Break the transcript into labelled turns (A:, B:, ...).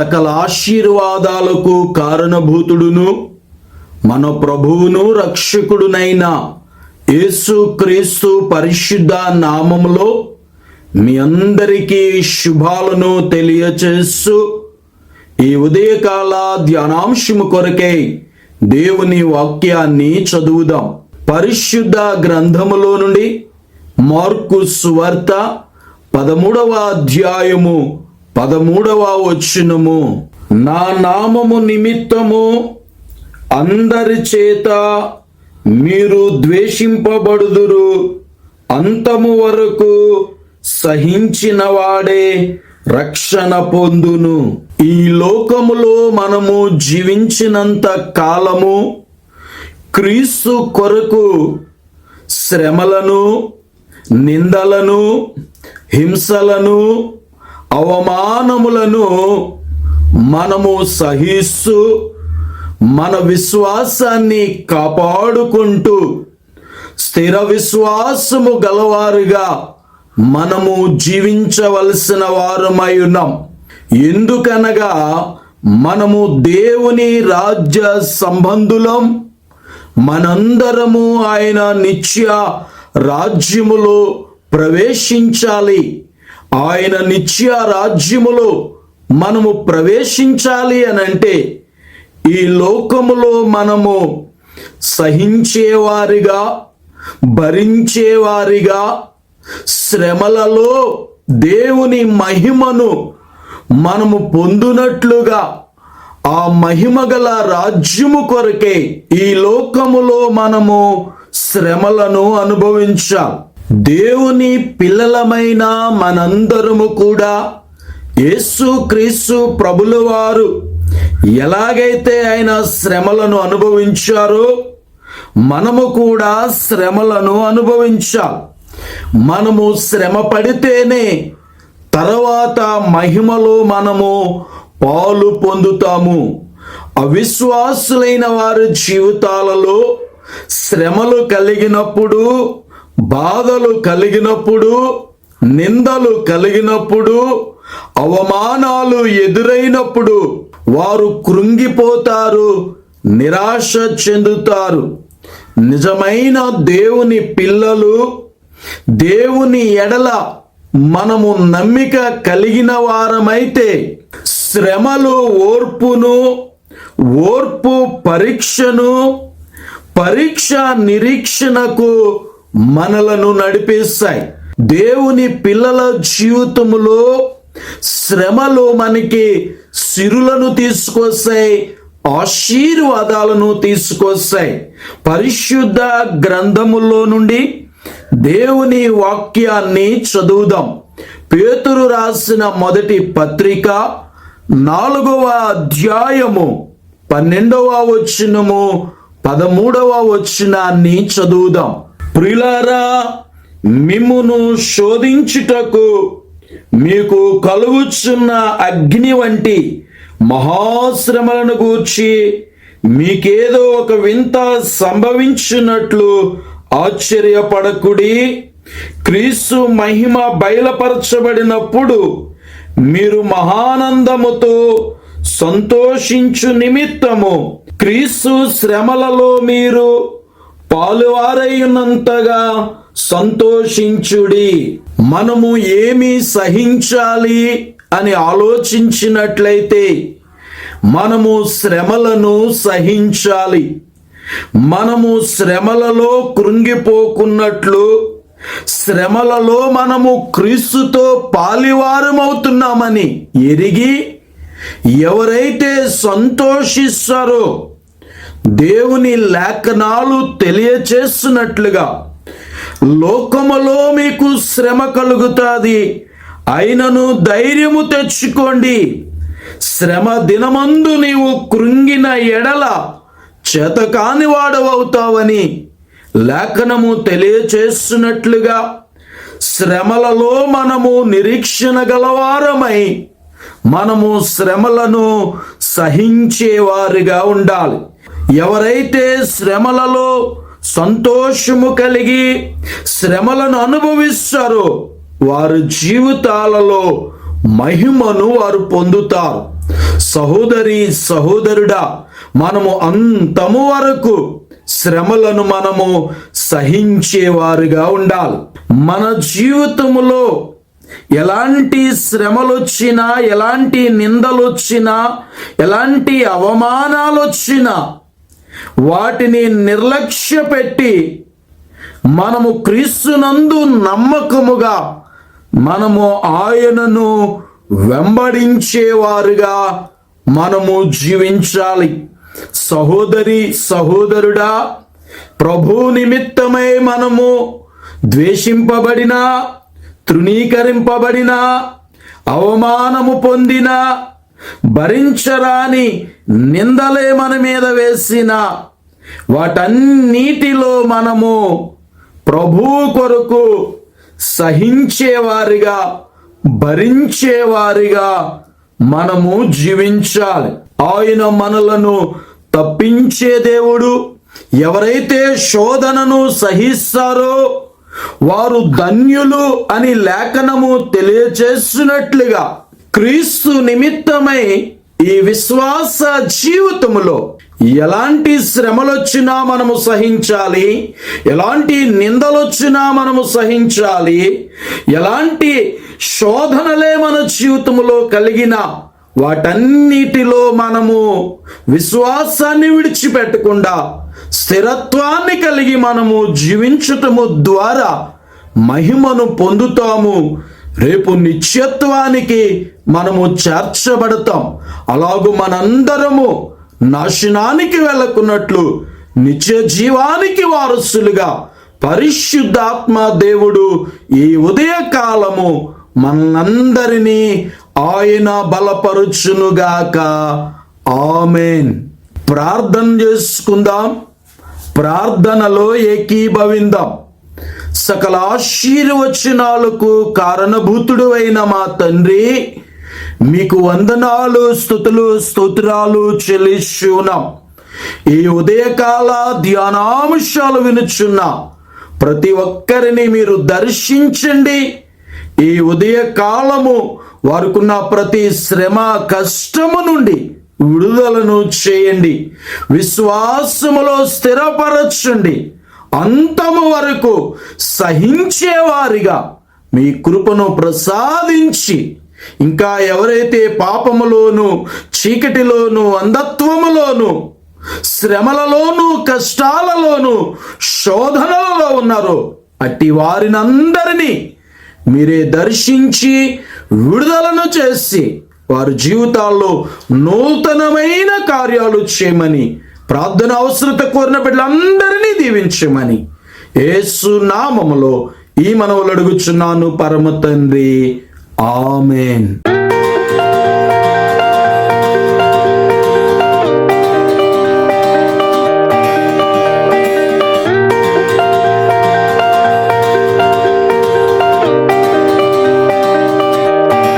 A: సకల ఆశీర్వాదాలకు కారణభూతుడును మన ప్రభువును రక్షకుడునైన యేసు క్రీస్తు పరిశుద్ధ నామములో మీ అందరికీ శుభాలను తెలియచేస్తూ ఈ ఉదయకాల ధ్యానాంశము కొరకై దేవుని వాక్యాన్ని చదువుదాం. పరిశుద్ధ గ్రంథములో నుండి మార్కు సువార్త పదమూడవ అధ్యాయము పదమూడవ వచ్చినము నా నామము నిమిత్తము అందరి చేత మీరు ద్వేషింపబడుదురు. అంతము వరకు సహించిన వాడే రక్షణ పొందును. ఈ లోకములో మనము జీవించినంత కాలము క్రీస్తు కొరకు శ్రమలను నిందలను హింసలను అవమానములను మనము సహిస్తూ మన విశ్వాసాన్ని కాపాడుకుంటూ స్థిర విశ్వాసము గలవారుగా మనము జీవించవలసిన వారమై ఉన్నాం. ఎందుకనగా మనము దేవుని రాజ్య సంబంధులం మనందరము ఆయన నిత్య రాజ్యములో ప్రవేశించాలి. ఆయన నిత్య రాజ్యములో మనము ప్రవేశించాలి అని అంటే ఈ లోకములో మనము సహించేవారిగా భరించేవారిగా శ్రమలలో దేవుని మహిమను మనము పొందునట్లుగా ఆ మహిమ గల రాజ్యము కొరకే ఈ లోకములో మనము శ్రమలను అనుభవించాం. దేవుని పిల్లలమైన మనందరము కూడా యేసు క్రీస్తు ప్రభుల వారు ఎలాగైతే ఆయన శ్రమలను అనుభవించారో మనము కూడా శ్రమలను అనుభవించాం మనము శ్రమ పడితేనే తర్వాత మహిమలో మనము పాలు పొందుతాము. అవిశ్వాసులైన వారి జీవితాలలో శ్రమలు కలిగినప్పుడు బాధలు కలిగినప్పుడు నిందలు కలిగినప్పుడు అవమానాలు ఎదురైనప్పుడు వారు కృంగిపోతారు నిరాశ చెందుతారు. నిజమైన దేవుని పిల్లలు దేవుని ఎడల మనము నమ్మిక కలిగిన వారమైతే శ్రమలు ఓర్పును ఓర్పు పరీక్షను పరీక్ష నిరీక్షణకు మనలను నడిపిస్తాయి. దేవుని పిల్లల జీవితంలో శ్రమలు మనకి సిరులను తీసుకొస్తాయి ఆశీర్వాదాలను తీసుకొస్తాయి. పరిశుద్ధ గ్రంథములో నుండి దేవుని వాక్యాన్ని చదువుదాం. పేతురు రాసిన మొదటి పత్రిక నాలుగవ అధ్యాయము పన్నెండవ వచనము పదమూడవ వచనాన్ని చదువుదాం. ప్రిలారా మిమ్మును శోధించుటకు మీకు కలుగుచున్న అగ్ని వంటి మహాశ్రమలను గూర్చి మీకేదో ఒక వింత సంభవించినట్లు ఆశ్చర్యపడకుడి. క్రీస్తు మహిమ బయలుపరచబడినప్పుడు మీరు మహానందముతో సంతోషించు నిమిత్తము క్రీస్తు శ్రమలలో మీరు పాలువారైనంతగా సంతోషించుడి. మనము ఏమి సహించాలి అని ఆలోచించినట్లయితే మనము శ్రమలను సహించాలి. మనము శ్రమలలో కృంగిపోకున్నట్లు శ్రమలలో మనము క్రీస్తుతో పాలివారమవుతున్నామని ఎరిగి ఎవరైతే సంతోషిస్తారో దేవుని లేఖనాలు తెలియచేస్తున్నట్లుగా లోకములో మీకు శ్రమ కలుగుతుంది. అయినను ధైర్యము తెచ్చుకోండి. శ్రమ దినమందు నీవు కృంగిన ఎడల చేతకాని వాడవవుతావని లేఖనము తెలియచేస్తున్నట్లుగా శ్రమలలో మనము నిరీక్షణ గలవారమై మనము శ్రమలను సహించేవారిగా ఉండాలి. ఎవరైతే శ్రమలలో సంతోషము కలిగి శ్రమలను అనుభవిస్తారో వారి జీవితాలలో మహిమను వారు పొందుతారు. సహోదరి సహోదరుడా మనము అంతము వరకు శ్రమలను మనము సహించేవారుగా ఉండాలి. మన జీవితములో ఎలాంటి శ్రమలు వచ్చినా ఎలాంటి నిందలు వచ్చినా ఎలాంటి అవమానాలు వచ్చినా వాటిని నిర్లక్ష్య పెట్టి మనము క్రీస్తునందు నమ్మకముగా మనము ఆయనను వెంబడించేవారుగా మనము జీవించాలి. సహోదరి సహోదరుడా ప్రభు నిమిత్తమై మనము ద్వేషింపబడిన తృణీకరింపబడిన అవమానము పొందిన భరించరాని నిందలే మన మీద వేసిన వాటన్నిటిలో మనము ప్రభు కొరకు సహించేవారిగా భరించేవారిగా మనము జీవించాలి. ఆయన మనలను తప్పించే దేవుడు ఎవరైతే శోధనను సహిస్తారో వారు ధన్యులు అని లేఖనము తెలియచేస్తున్నట్లుగా క్రీస్తు నిమిత్తమై ఈ విశ్వాస జీవితంలో ఎలాంటి శ్రమలొచ్చినా మనము సహించాలి ఎలాంటి నిందలొచ్చినా మనము సహించాలి ఎలాంటి శోధనలే మన జీవితంలో కలిగిన వాటన్నిటిలో మనము విశ్వాసాన్ని విడిచిపెట్టకుండా స్థిరత్వాన్ని కలిగి మనము జీవించటము ద్వారా మహిమను పొందుతాము. రేపు నిత్యత్వానికి మనము చేర్చబడతాం. అలాగూ మనందరము నాశనానికి వెళ్ళకున్నట్లు నిత్య జీవానికి వారసులుగా పరిశుద్ధాత్మ దేవుడు ఈ ఉదయకాలము మనందరినీ ఆయన బలపరుచునుగాక. ఆమెన్. ప్రార్థన చేసుకుందాం. ప్రార్థనలో ఏకీభవిందాం. సకల ఆశీర్వచనాలకు కారణభూతుడు అయిన మా తండ్రి మీకు వందనాలు స్థుతులు స్తోత్రాలు చెల్లిస్తున్నాం ఈ ఉదయకాల ధ్యానాంశాలు వినుచున్నా ప్రతి ఒక్కరిని మీరు దర్శించండి. ఈ ఉదయ కాలము వారికున్న ప్రతి శ్రమ కష్టము నుండి విడుదలను చేయండి. విశ్వాసములో స్థిరపరచండి. అంతము వరకు సహించేవారిగా మీ కృపను ప్రసాదించి ఇంకా ఎవరైతే పాపములోను చీకటిలోను అంధత్వములోను శ్రమలలోను కష్టాలలోను శోధనలలో ఉన్నారో అట్టి వారినందరినీ మీరే దర్శించి విడుదలను చేసి వారి జీవితాల్లో నూతనమైన కార్యాలు చేయమని ప్రార్థన అవసరత కోరిన బిడ్డలందరినీ దీవించమని ఏసు నామములో ఈ మనవులు అడుగుచున్నాను పరమ తండ్రి. ఆమెన్.